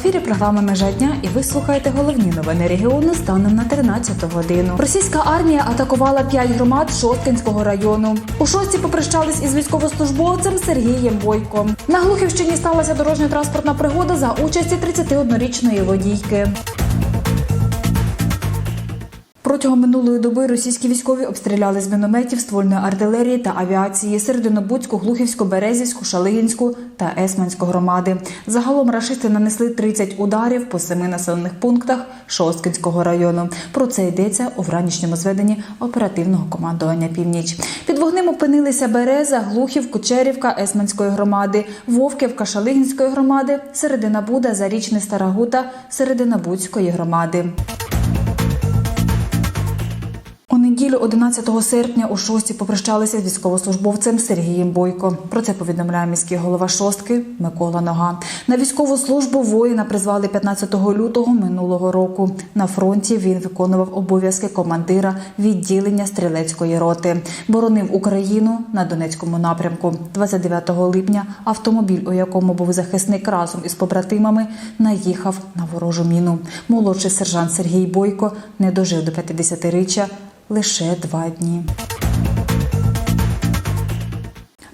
ефірі програма Межа дня і ви слухаєте головні новини регіону станом на 13 годину. Російська армія атакувала 5 громад Шосткинського району. У шості попрощались із військовослужбовцем Сергієм Бойком. На Глухівщині сталася дорожньо-транспортна пригода за участі 31-річної водійки. Протягом минулої доби російські військові обстріляли з мінометів, ствольної артилерії та авіації Серединобудську, Глухівську, Березівську, Шалигінську та Есманську громади. Загалом рашисти нанесли 30 ударів по семи населених пунктах Шосткинського району. Про це йдеться у вранішньому зведенні оперативного командування Північ. Під вогнем опинилися Береза, Глухів, Кучерівка Есманської громади, Вовківка Шалигінської громади, Середина Буда, Зарічне Старагута, Середина Будської громади. Неділю 11 серпня у шості попрощалися з військовослужбовцем Сергієм Бойко. Про це повідомляє міський голова шостки Микола Нога. На військову службу воїна призвали 15 лютого минулого року. На фронті він виконував обов'язки командира відділення стрілецької роти. Боронив Україну на Донецькому напрямку. 29 липня автомобіль, у якому був захисник разом із побратимами, наїхав на ворожу міну. Молодший сержант Сергій Бойко не дожив до 50-річчя лише два дні.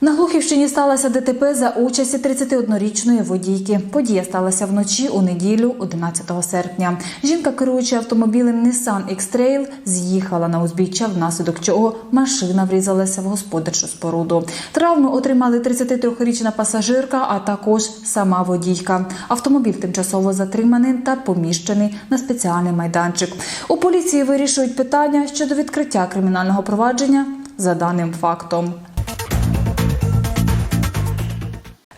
На Глухівщині сталося ДТП за участі 31-річної водійки. Подія сталася вночі у неділю, 11 серпня. Жінка, керуючи автомобілем Nissan X-Trail, з'їхала на узбіччя, внаслідок чого машина врізалася в господарчу споруду. Травму отримали 33-річна пасажирка, а також сама водійка. Автомобіль тимчасово затриманий та поміщений на спеціальний майданчик. У поліції вирішують питання щодо відкриття кримінального провадження за даним фактом.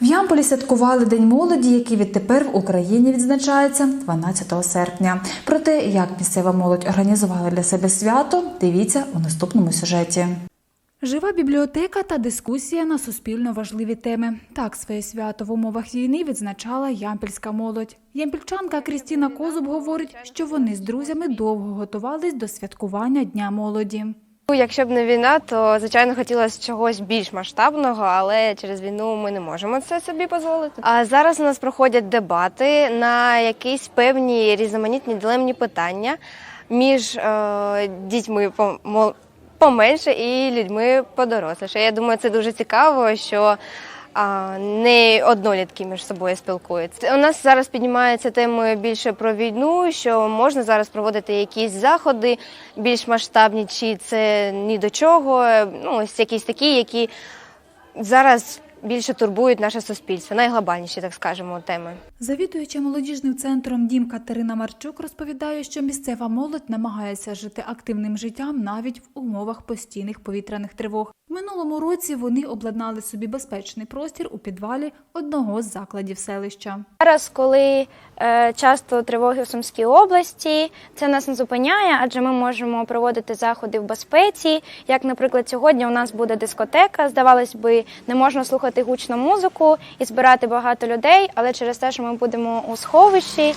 В Ямполі святкували День молоді, який відтепер в Україні відзначається 12 серпня. Про те, як місцева молодь організувала для себе свято, дивіться у наступному сюжеті. Жива бібліотека та дискусія на суспільно важливі теми. Так своє свято в умовах війни відзначала ямпільська молодь. Ямпільчанка Крістіна Козуб говорить, що вони з друзями довго готувались до святкування Дня молоді. Ну, Якщо б не війна, то звичайно хотілося чогось більш масштабного, але через війну ми не можемо це собі дозволити. А зараз у нас проходять дебати на якісь певні різноманітні дилемні питання між е, дітьми поменше і людьми подоросліше. Я думаю, це дуже цікаво, що а, не однолітки між собою спілкуються. У нас зараз піднімається темою більше про війну, що можна зараз проводити якісь заходи більш масштабні, чи це ні до чого. Ну, ось якісь такі, які зараз більше турбують наше суспільство, найглобальніші, так скажемо, теми. Завідуюча молодіжним центром Дім Катерина Марчук розповідає, що місцева молодь намагається жити активним життям навіть в умовах постійних повітряних тривог. В минулому році вони обладнали собі безпечний простір у підвалі одного з закладів селища. Зараз, коли часто тривоги в Сумській області, це нас не зупиняє, адже ми можемо проводити заходи в безпеці. Як, наприклад, сьогодні у нас буде дискотека. Здавалось би, не можна слухати гучну музику і збирати багато людей, але через те, що ми будемо у сховищі.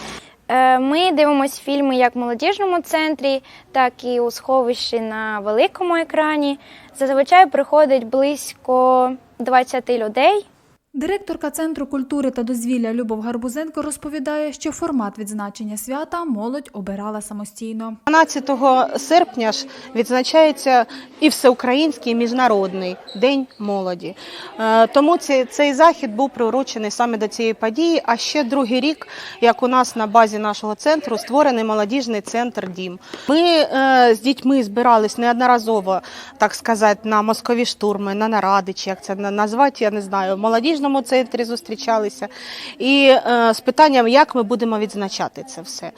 е, Ми дивимося фільми як в молодіжному центрі, так і у сховищі на великому екрані. Зазвичай приходить близько 20 людей. Директорка Центру культури та дозвілля Любов Гарбузенко розповідає, що формат відзначення свята молодь обирала самостійно. 12 серпня ж відзначається і всеукраїнський і міжнародний день молоді. Е, Тому цей, захід був приурочений саме до цієї події. А ще другий рік, як у нас на базі нашого центру, створений молодіжний центр Дім. Ми е, з дітьми збирались неодноразово, так сказати, на москові штурми, на наради, чи як це назвати, я не знаю. В молодіжному центрі зустрічалися. І е, з питанням, як ми будемо відзначати це все.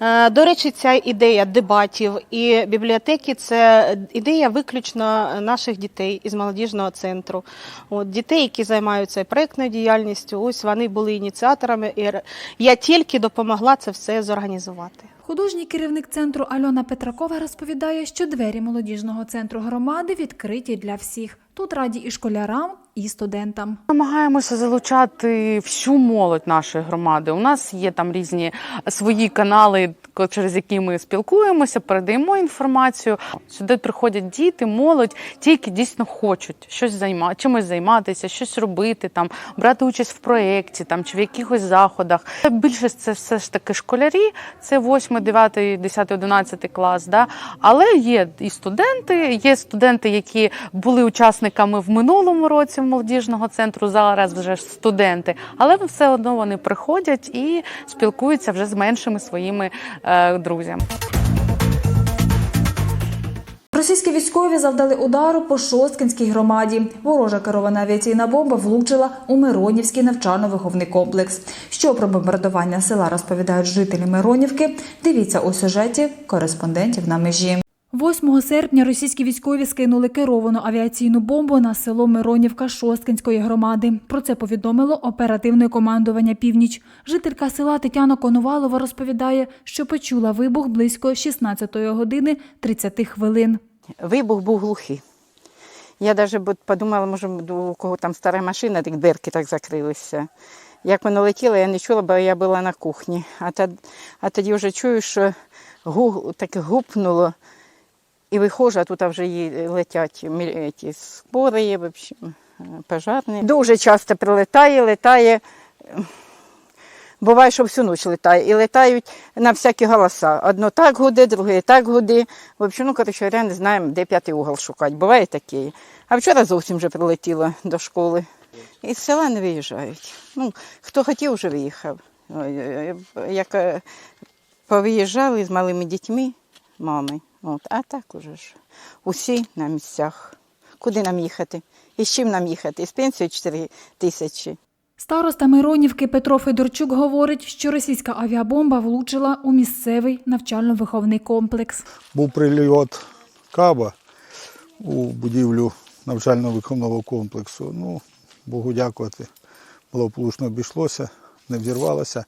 Е, До речі, ця ідея дебатів і бібліотеки це ідея виключно наших дітей із молодіжного центру. От, дітей, які займаються проєктною діяльністю, ось вони були ініціаторами, і я тільки допомогла це все зорганізувати. Художній керівник центру Альона Петракова розповідає, що двері молодіжного центру громади відкриті для всіх. Тут раді і школярам, і студентам. Намагаємося залучати всю молодь нашої громади. У нас є там різні свої канали, через які ми спілкуємося, передаємо інформацію. Сюди приходять діти, молодь, ті, які дійсно хочуть щось займа, чимось займатися, щось робити, там брати участь в проєкті там чи в якихось заходах. Більшість це все ж таки школярі, це 8, 9, 10, 11 клас. Да? Але є і студенти, є студенти, які були учасниками в минулому році молодіжного центру, зараз вже студенти, але все одно вони приходять і спілкуються вже з меншими своїми е, друзями. Російські військові завдали удару по Шосткинській громаді. Ворожа керована авіаційна бомба влучила у Миронівський навчально-виховний комплекс. Що про бомбардування села розповідають жителі Миронівки? Дивіться у сюжеті кореспондентів на межі. 8 серпня російські військові скинули керовану авіаційну бомбу на село Миронівка Шосткинської громади. Про це повідомило оперативне командування Північ. Жителька села Тетяна Коновалова розповідає, що почула вибух близько 16 години 30 хвилин. Вибух був глухий. Я навіть подумала, може, у кого там стара машина, так дирки так закрилися. Як воно летіло, я не чула, бо я була на кухні. А, тод- а тоді вже чую, що гу, так гупнуло. І виходжу, а тут вже летять ті спори, пожарні. Дуже часто прилетає, летає. Буває, що всю ніч літає. І летають на всякі голоса. Одно так гуде, друге так гуде. В общем, ну, коротше, говоря, не знаємо, де п'ятий угол шукати. Буває таке. А вчора зовсім вже прилетіло до школи. Із села не виїжджають. Ну, хто хотів, вже виїхав. Як е, повиїжджали з малими дітьми, мами. От, а так уже ж. Усі на місцях. Куди нам їхати? І з чим нам їхати? З пенсією 4 тисячі. Староста Миронівки Петро Федорчук говорить, що російська авіабомба влучила у місцевий навчально-виховний комплекс. був прильот каба у будівлю навчально-виховного комплексу. Ну, Богу дякувати, благополучно обійшлося, не взірвалося.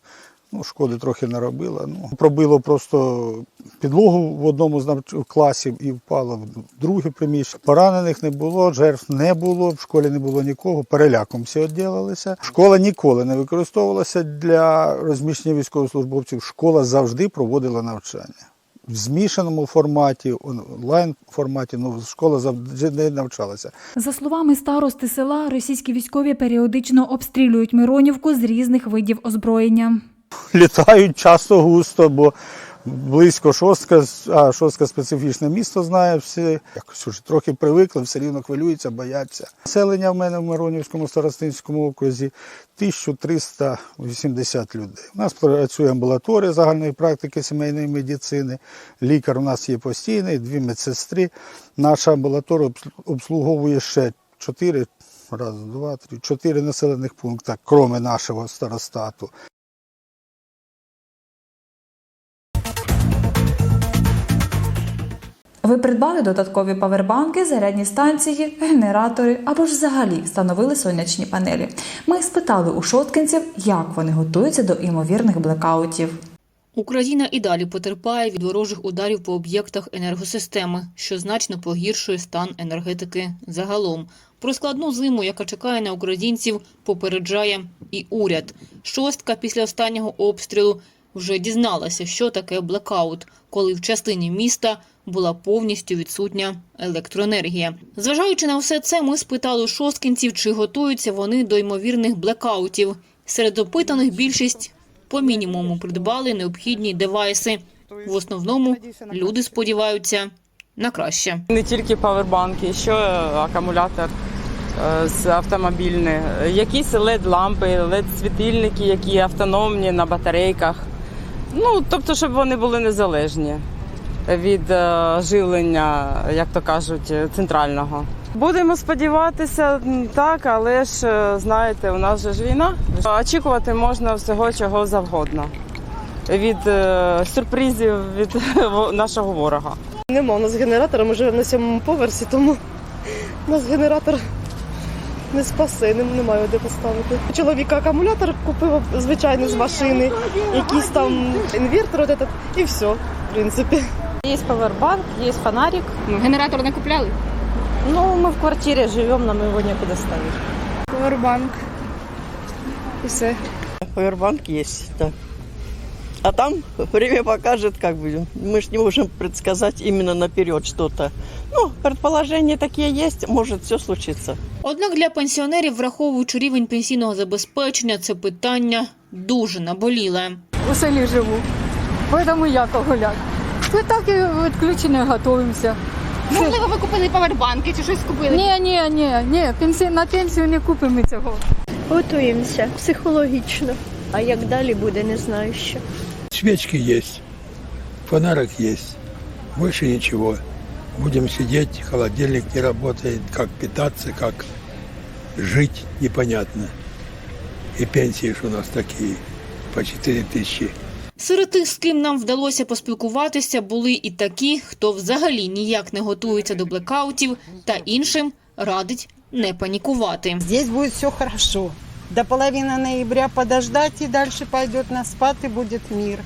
Ну, шкоди трохи наробило. Ну, пробило просто підлогу в одному з класів і впало в друге приміщення. Поранених не було, жертв не було, в школі не було нікого, переляком всі відділилися. Школа ніколи не використовувалася для розміщення військовослужбовців. Школа завжди проводила навчання в змішаному форматі, онлайн форматі. Ну, школа завжди не навчалася. За словами старости села, російські військові періодично обстрілюють Миронівку з різних видів озброєння. Літають часто густо, бо близько шостка, а шостка специфічне місто знає всі. Якось вже трохи привикли, все рівно хвилюються, бояться. Населення в мене в Миронівському старостинському окрузі 1380 людей. У нас працює амбулаторія загальної практики сімейної медицини. Лікар у нас є постійний, дві медсестри. Наша амбулаторія обслуговує ще чотири. Раз, два, три, чотири населених пункти, кроме нашого старостату. Ви придбали додаткові павербанки, зарядні станції, генератори або ж взагалі встановили сонячні панелі. Ми спитали у шоткинців, як вони готуються до імовірних блекаутів. Україна і далі потерпає від ворожих ударів по об'єктах енергосистеми, що значно погіршує стан енергетики загалом. Про складну зиму, яка чекає на українців, попереджає і уряд. Шостка після останнього обстрілу вже дізналася, що таке блекаут, коли в частині міста була повністю відсутня електроенергія. Зважаючи на все це, ми спитали шосткінців, чи готуються вони до ймовірних блекаутів. Серед опитаних більшість по мінімуму придбали необхідні девайси. В основному люди сподіваються на краще. Не тільки павербанки, ще акумулятор е, з автомобільний, якісь LED-лампи, LED-світильники, які автономні на батарейках. Ну, тобто, щоб вони були незалежні від е, живлення, як то кажуть, центрального. Будемо сподіватися, так, але ж е, знаєте, у нас же ж війна. Очікувати можна всього чого завгодно. Від е, сюрпризів від нашого ворога. Нема у нас генератора, ми живемо на сьомому поверсі, тому у нас генератор не спасе, не- немає де поставити. Чоловік акумулятор купив звичайно з машини, якийсь там інвертор, от этот, і все, в принципі. Есть пауэрбанк, есть фонарик. Генератор не купляли? Ну, мы в квартире живем, нам его некуда ставить. Повербанк. І все. Пауэрбанк есть, да. А там время покажет, как бы. Мы же не можем предсказать именно наперед что-то. Ну, предположения такие есть, может все случиться. Однак для пенсіонерів, враховуючи рівень пенсійного забезпечення, це питання дуже наболіле. у селі живу, тому як гуляти. Ми так і відключення готуємося. Можливо, ви купили павербанки чи щось купили? Ні, ні, ні, ні, пенсі, на пенсію не купимо цього. Готуємося психологічно. А як далі буде, не знаю ще. Свечки есть, фонарик есть, больше ничего. Будем сидеть, холодильник не работает, как питаться, как жить, непонятно. И пенсии ж у нас такие, по 4 тысячи. Серед тих, з ким нам вдалося поспілкуватися, були і такі, хто взагалі ніяк не готується до блекаутів, та іншим радить не панікувати. Здесь будет все хорошо. До половины ноября подождать и дальше пойдет на спад и будет мир.